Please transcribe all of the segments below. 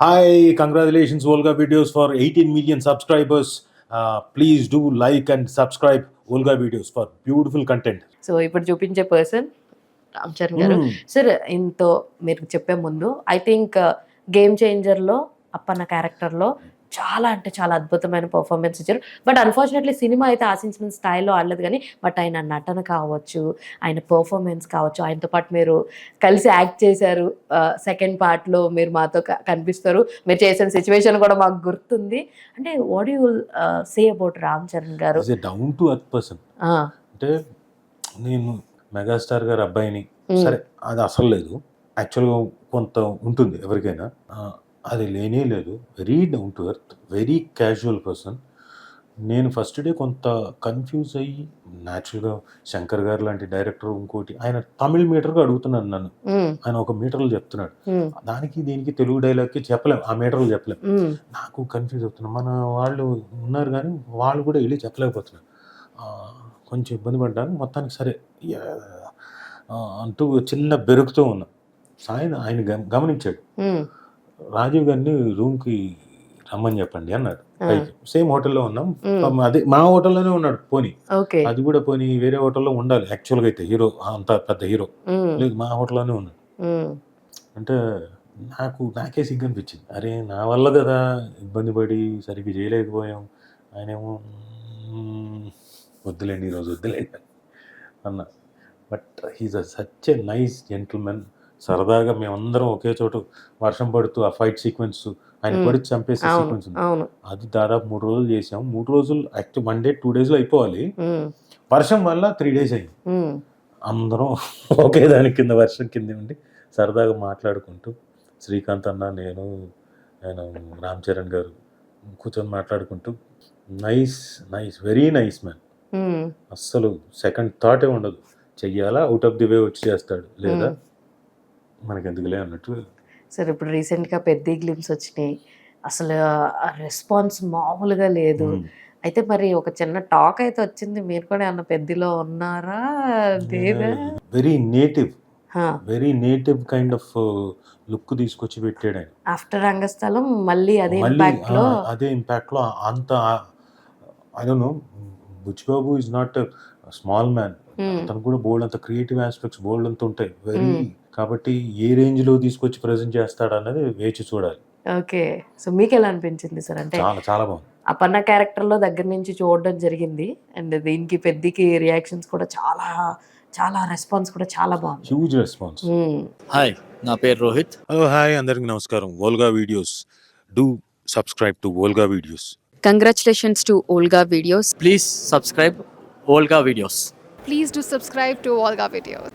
Hi congratulations Olga videos for eighteen million subscribers please do like and subscribe Olga videos for beautiful content so ఇప్పుడు చూపించే person Ram Charan గారు. Sir ఇంతో మీరు చెప్పే ముందు ఐ థింక్ గేమ్ చేంజర్లో అప్పన్న క్యారెక్టర్లో చాలా అంటే చాలా అద్భుతమైన పర్ఫార్మెన్స్ ఇచ్చారు. బట్ అన్ఫార్చునేట్లీ సినిమా అయితే ఆశించిన స్థాయిలో ఆడలేదు కానీ బట్ ఆయన నటన కావచ్చు ఆయన పర్ఫార్మెన్స్ కావచ్చు ఆయనతో పాటు మీరు కలిసి యాక్ట్ చేశారు. సెకండ్ పార్ట్లో మీరు మాతో కనిపిస్తారు. మీరు చేసిన సిచ్యువేషన్ కూడా మాకు గుర్తుంది. అంటే what you say about Ram Charan garu? To earth person. ఆ, అంటే నేను మెగాస్టార్ గారి అబ్బాయిని Hmm. సరే అది అసలు లేదు. యాక్చువల్గా కొంత ఉంటుంది ఎవరికైనా. అది లేనే లేదు. Very down to earth very casual person నేను ఫస్ట్ డే కొంత కన్ఫ్యూజ్ అయ్యి న్యాచురల్గా శంకర్ గారు లాంటి డైరెక్టర్ ఇంకోటి ఆయన తమిళ్ మీటర్గా అడుగుతున్నాను నన్ను. ఆయన ఒక మీటర్లు చెప్తున్నాడు. దానికి దీనికి తెలుగు డైలాగ్కి చెప్పలేం ఆ మీటర్లు చెప్పలేం. నాకు కన్ఫ్యూజ్ అవుతున్నా మన వాళ్ళు ఉన్నారు కానీ వాళ్ళు కూడా వెళ్ళి చెప్పలేకపోతున్నారు. కొంచెం ఇబ్బంది పడ్డాను. మొత్తానికి సరే అంటూ చిన్న బెరుకుతూ ఉన్నా. సాయం ఆయన గమ- గమనించాడు. రాజీవ్ గారిని రూమ్కి రమ్మని చెప్పండి అన్నాడు. సేమ్ హోటల్లో ఉన్నాం. అదే మా హోటల్లోనే ఉన్నాడు పోనీ. అది కూడా పోనీ వేరే హోటల్లో ఉండాలి. యాక్చువల్గా అయితే హీరో అంత పెద్ద హీరో. లేదు మా హోటల్లోనే ఉన్నాడు. అంటే నాకు నాకే సిగ్గు అనిపించింది. అరే నా వల్ల కదా ఇబ్బంది పడి సరిగ్గా చేయలేకపోయాం. ఆయనేమో "మ్మ్, వద్దులేండి ఈరోజు వద్దులేండి అన్న. But he's a such a nice gentlemen సరదాగా మేమందరం ఒకే చోట వర్షం పడుతూ ఆ ఫైట్ సీక్వెన్స్ ఆయన. పడి చంపేసే సీక్వెన్స్ అది దాదాపు మూడు రోజులు చేసాం. మూడు రోజులు యాక్టివ్ వన్ డే టూ డేస్లో అయిపోవాలి. వర్షం వల్ల త్రీ డేస్ అయింది. అందరం ఒకే దాని కింద వర్షం కింద ఉండి సరదాగా మాట్లాడుకుంటూ శ్రీకాంత్ అన్న నేను నేను రామ్ చరణ్ గారు కూర్చొని మాట్లాడుకుంటూ nice nice very nice man అస్సలు సెకండ్ థాటే ఉండదు. చెయ్యాలా? అవుట్ ఆఫ్ ది వే వచ్చి చేస్తాడు లేదా. మనకి ఎందుకులే అన్నట్టు. సరే ఇప్పుడు రీసెంట్గా పెద్ద గ్లిమ్స్ వచ్చినాయి. అసలు రెస్పాన్స్ మామూలుగా లేదు. అయితే మరి ఒక చిన్న టాక్ అయితే వచ్చింది. మీరు కూడా ఏమన్నా పెద్దలో ఉన్నారా? లేదా? Very native very native kind of look తీసుకొచ్చి పెట్టాడు ఆయన. ఆఫ్టర్ రంగస్థలం మళ్ళీ అదే ఇంపాక్ట్లో అదే ఇంపాక్ట్లో అంత I don't know Buchibabu is not small man um, తను కూడా బోల్డ్ అంత క్రియేటివ్ ఆస్పెక్ట్స్ బోల్డ్ అంత ఉంటాయి. Very Hmm. కాబట్టి ఏ రేంజ్లో తీసుకొచ్చి ప్రజెంట్ చేస్తాడు అన్నది వేచి చూడాలి. ఓకే. సో మీకు ఎలా అనిపించింది సార్? అంటే చాలా చాలా బాగుంది. అపర్ణ క్యారెక్టర్లో దగ్గర నుంచి చూడడం జరిగింది. అండ్ దీనికి పెద్దకి రియాక్షన్స్ కూడా చాలా చాలా రెస్పాన్స్ కూడా చాలా బాగుంది. హ్యూజ్ రెస్పాన్స్ హాయ్ నా పేరు రోహిత్. హలో హాయ్ అందరికి నమస్కారం. Volga videos do subscribe to Volga videos Congratulations to Olga Videos. Please subscribe Volga videos. Please do subscribe to Volga Videos.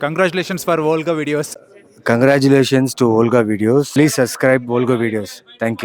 Congratulations for Volga videos. Congratulations to Volga Videos. Please subscribe Volga Videos. Thank you.